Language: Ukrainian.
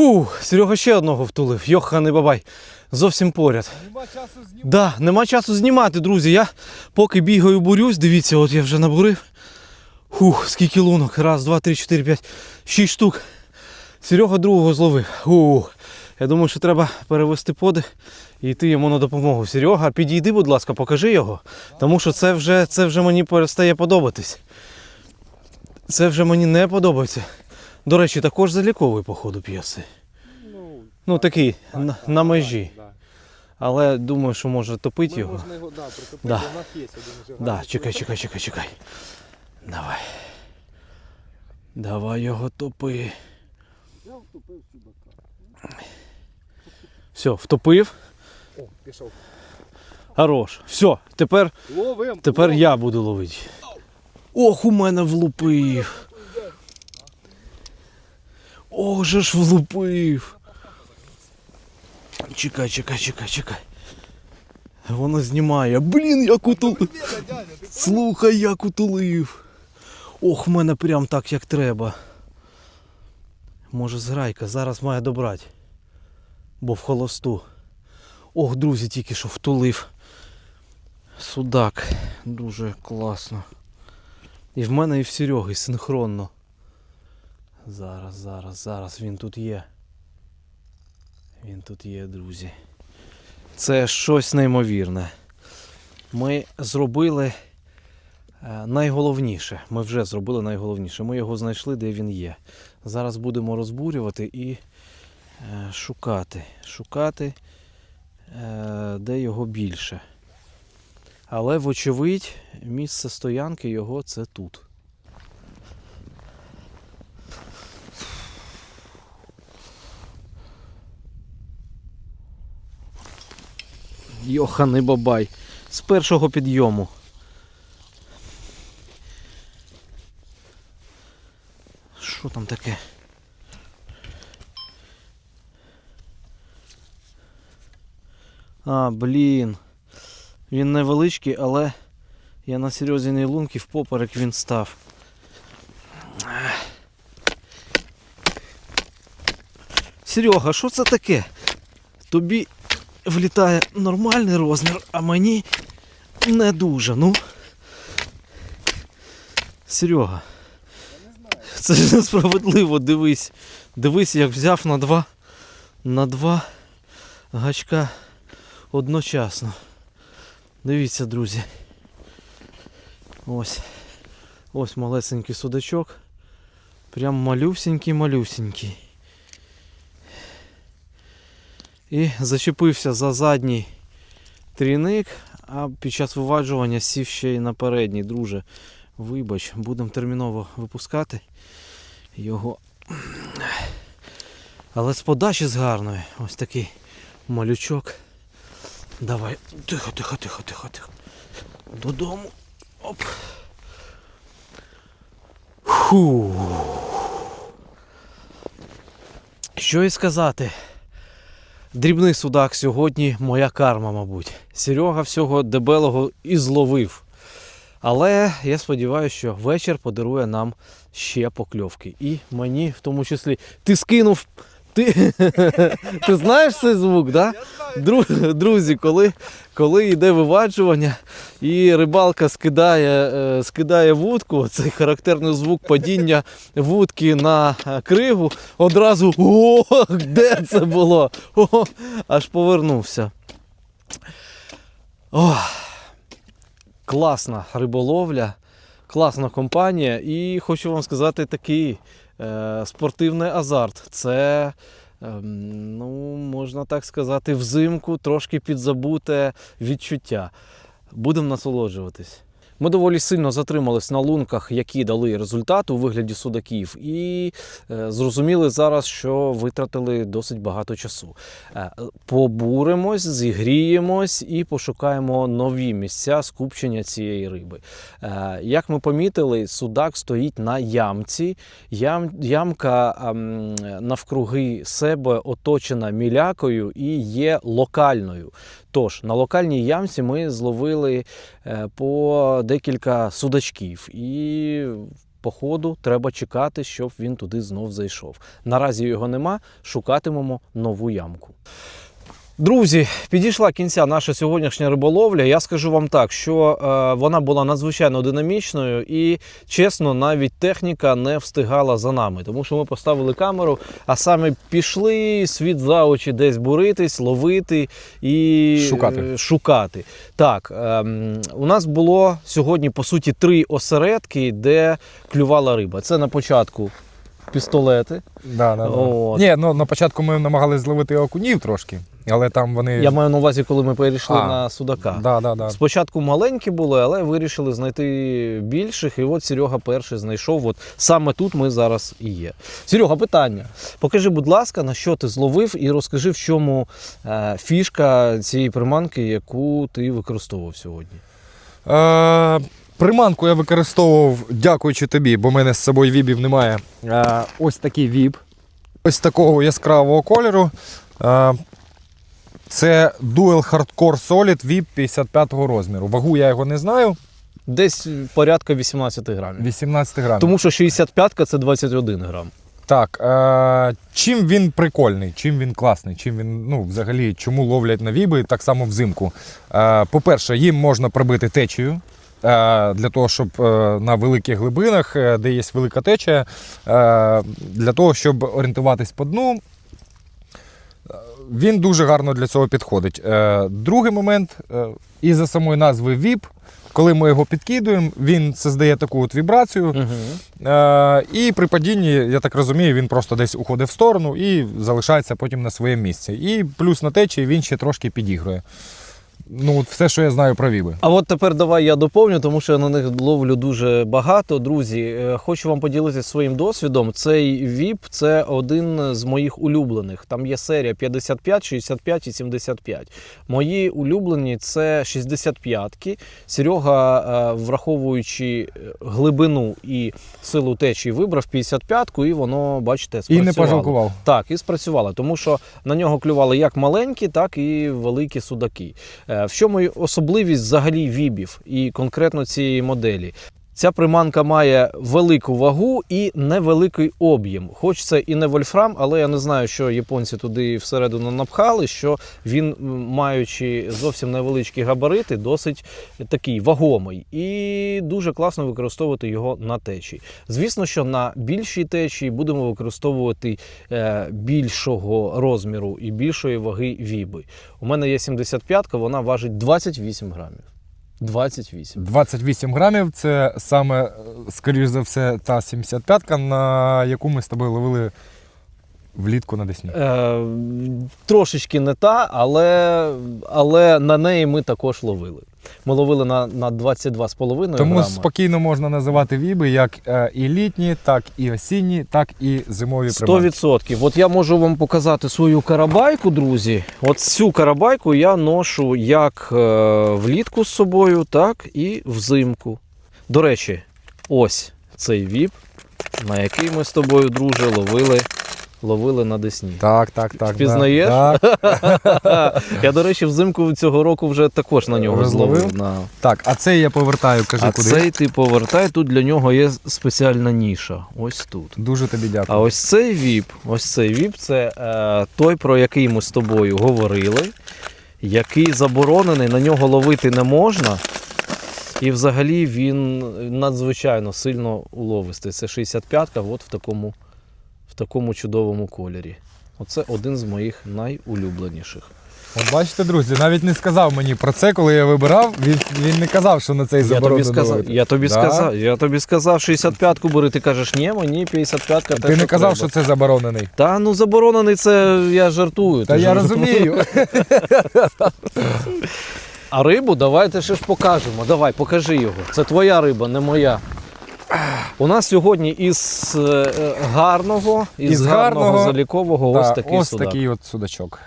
Фу, Серега ще одного втулив. Йоханий бабай. Зовсім поряд. Нема часу знімати. Да, нема часу знімати, друзі. Я поки бігаю, бурюсь, дивіться, от я вже набурив. Фух, скільки лунок. Раз, два, три, чотири, п'ять, шість штук. Серега другого зловив. Фух. Я думаю, що треба перевести подих і йти йому на допомогу. Серега, підійди, будь ласка, покажи його. Тому що це вже, це вже мені перестає подобатись. Це вже мені не подобається. До речі, також заліковий, походу, п'єси. Ну, Ну, такий, так, на, так, на так, межі. да. Але думаю, що може топити Ми його. можна його да, притопити, Да. у нас є один вже Да, чекай, чекай, чекай, чекай. Давай. Давай його топи. Я втопив судака. Все, втопив. О, пішов. Хорош. Все, тепер, Ловим. тепер ловим. я буду ловити. Ох, у мене влупив. Ох, же ж влупив. Чекай, чекай, чекай, чекай. Воно знімає. Блін, як утулив. Слухай, як утулив. Ох, в мене прям так, як треба. Може, зграйка, зараз має добрати. Бо в холосту. Ох, друзі, тільки що втулив. Судак. Дуже класно. І в мене, і в Сереги синхронно. Зараз, зараз, зараз він тут є. Він тут є, друзі. Це щось неймовірне. Ми зробили е, найголовніше. Ми вже зробили найголовніше. Ми його знайшли, де він є. Зараз будемо розбурювати і е, шукати. Шукати, е, де його більше. Але, вочевидь, місце стоянки його це тут. Йоханий бабай. З першого підйому. Що там таке? А, блін. Він невеличкий, але я на серйозній лунки в поперек він став. Серега, що це таке? Тобі влітає нормальний розмір, а мені не дуже. Ну. Серега. Це ж несправедливо, дивись. Дивись, як взяв на два на два гачка одночасно. Дивіться, друзі. Ось. Ось малесенький судачок. Прям малюсенький-малюсенький. І зачепився за задній трійник, а під час виваджування сів ще й на передній, друже. Вибач, будемо терміново випускати його. Але з подачі з гарної. Ось такий малючок. Давай. Тихо, тихо, тихо, тихо, тихо. Додому. Оп. Фу. Що і сказати. Дрібний судак сьогодні моя карма, мабуть. Серега всього дебелого і зловив. Але я сподіваюся, що вечір подарує нам ще покльовки. І мені в тому числі. Ти скинув. Ти, ти знаєш цей звук, да? Дру, друзі, коли, коли йде виваджування і рибалка скидає, е, скидає вудку, цей характерний звук падіння вудки на е, кригу, одразу о, де це було? О, аж повернувся. О, класна риболовля, класна компанія. І хочу вам сказати такий е, спортивний азарт. Це, ем, ну, можна так сказати, взимку трошки підзабуте відчуття. Будемо насолоджуватись. Ми доволі сильно затримались на лунках, які дали результат у вигляді судаків, і е, зрозуміли зараз, що витратили досить багато часу. Е, побуримось, зігріємось і пошукаємо нові місця скупчення цієї риби. Е, як ми помітили, судак стоїть на ямці. Ям, ямка ем, навкруги себе оточена мілякою і є локальною. Тож на локальній ямці ми зловили е, по декілька судачків і по ходу треба чекати, щоб він туди знов зайшов. Наразі його нема, шукатимемо нову ямку. Друзі, підійшла кінця наша сьогоднішня риболовля. Я скажу вам так, що е, вона була надзвичайно динамічною і, чесно, навіть техніка не встигала за нами, тому що ми поставили камеру, а саме пішли світ за очі десь буритись, ловити і Шукати. е, шукати. Так, ем, у нас було сьогодні по суті три осередки, де клювала риба. Це на початку пістолети. Да, да, да. От. Ні, ну на початку ми намагалися зловити окунів трошки, але там вони. Я маю на увазі, коли ми перейшли А, на судака. Да, да, да. Спочатку маленькі були, але вирішили знайти більших. І от Серега перший знайшов. От саме тут ми зараз і є. Серега, питання. Покажи, будь ласка, на що ти зловив, і розкажи, в чому е, фішка цієї приманки, яку ти використовував сьогодні. Е, приманку я використовував, дякуючи тобі, бо в мене з собою вібів немає. Е, ось такий віб. Ось такого яскравого кольору. Е, це Dual Hardcore Solid VIP 55 розміру. Вагу я його не знаю. Десь порядка 18 грамів. 18 грамів. Тому що 65-ка це 21 грам. Так, е, чим він прикольний, чим він класний, чим він, ну, взагалі, чому ловлять на віби так само взимку. Е, по-перше, їм можна пробити течію. Е, Для того, щоб е, на великих глибинах, е, де є велика течія, для того, щоб орієнтуватись по дну, він дуже гарно для цього підходить. Другий момент, е, із-за самої назви VIP, коли ми його підкидуємо, він создає таку от вібрацію. Угу. І при падінні, я так розумію, він просто десь уходить в сторону і залишається потім на своєму місці. І плюс на течії він ще трошки підігрує. Ну, от все, що я знаю про віби. А от тепер давай я доповню, тому що я на них ловлю дуже багато. Друзі, Е, хочу вам поділитися своїм досвідом. Цей VIP – це один з моїх улюблених. Там є серія 55, 65 і 75. Мої улюблені це 65-ки. Серега, е, враховуючи е, глибину і силу течії, вибрав 55-ку, і воно, бачите, І не пожалкував. Так, і спрацювало, тому що на нього клювали як маленькі, так і великі судаки. Е, В чому особливість взагалі вібів і конкретно цієї моделі? Ця приманка має велику вагу і невеликий об'єм. Хоч це і не вольфрам, але я не знаю, що японці туди всередину напхали, що він, маючи зовсім невеличкі габарити, досить такий вагомий. І дуже класно використовувати його на течії. Звісно, що на більшій течії будемо використовувати е, більшого розміру і більшої ваги віби. У мене є 75-ка, вона важить 28 грамів. 28. 28 грамів це саме, е, скоріш за все, та 75-ка, на яку ми з тобою ловили влітку на Десні. Е, трошечки не та, але, але на неї ми також ловили. Ми ловили на, на 22,5 Тому грама. спокійно можна називати віби як е, і літні, так і осінні, так і зимові приманки. відсотків. От я можу вам показати свою карабайку, друзі. От цю карабайку я ношу як е, влітку з собою, так і взимку. До речі, ось цей віп, на який ми з тобою, друже, ловили, ловили на Десні. Так, так, так. Впізнаєш? Так. Я, до речі, взимку цього року вже також на нього Розловив? зловив. На... так, а цей я повертаю, кажи А куди. цей ти повертай, тут для нього є спеціальна ніша. Ось тут. Дуже тобі дякую. А ось цей віп, ось цей віп це е, той, про який ми з тобою говорили, який заборонений, на нього ловити не можна. І взагалі він надзвичайно сильно уловистий. Це 65-ка, от в такому, такому чудовому кольорі. Оце один з моїх найулюбленіших. От бачите, друзі, навіть не сказав мені про це, коли я вибирав. Він, він не казав, що на цей Я тобі, сказав, я, тобі Да? сказав, я тобі сказав 65-ку бери, ти кажеш, ні, мені 55-ка Ти не казав, що це заборонений. Та ну заборонений це я жартую. Та ти я ж- розумію. А рибу давайте ще ж покажемо. Давай, покажи його. Це твоя риба, не моя. У нас сьогодні із е, гарного, із, Із гарного, гарного, залікового ось такий ось судак. такий от судачок.